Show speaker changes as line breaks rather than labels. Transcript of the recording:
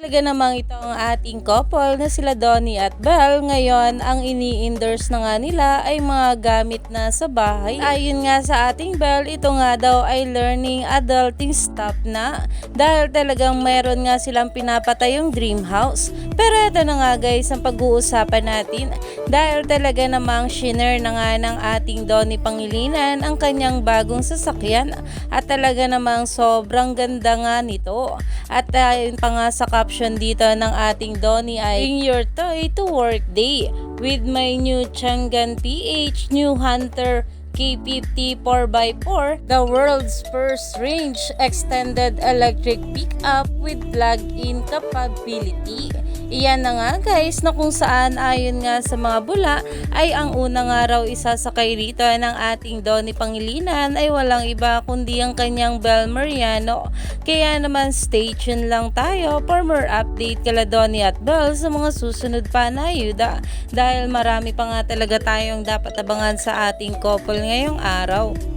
Talaga namang ito ang ating couple na sila Donnie at Belle. Ngayon, ang ini-endorse na nga nila ay mga gamit na sa bahay. Ayon nga sa ating Belle, ito nga daw ay learning adulting stuff na dahil talagang mayroon nga silang pinapatayong dream house. Pero ito na nga guys ang pag-uusapan natin dahil talaga namang shiner na nga ng ating Donnie Pangilinan ang kanyang bagong sasakyan at talaga namang sobrang ganda nga nito. At ayon pa nga sa caption dito ng ating Donnie ay Bring your toy to work day with my new Changan PH new Hunter K50 4x4, the world's first range extended electric pickup with plug-in capability. Iyan na nga guys na kung saan ayon nga sa mga bula ay ang unang araw isasakay rito ng ating Donnie Pangilinan ay walang iba kundi ang kanyang Bel Mariano. Kaya naman stay tuned lang tayo for more update kala Donnie at Bel sa mga susunod pa na ayuda dahil marami pa nga talaga tayong dapat abangan sa ating couple ngayong araw.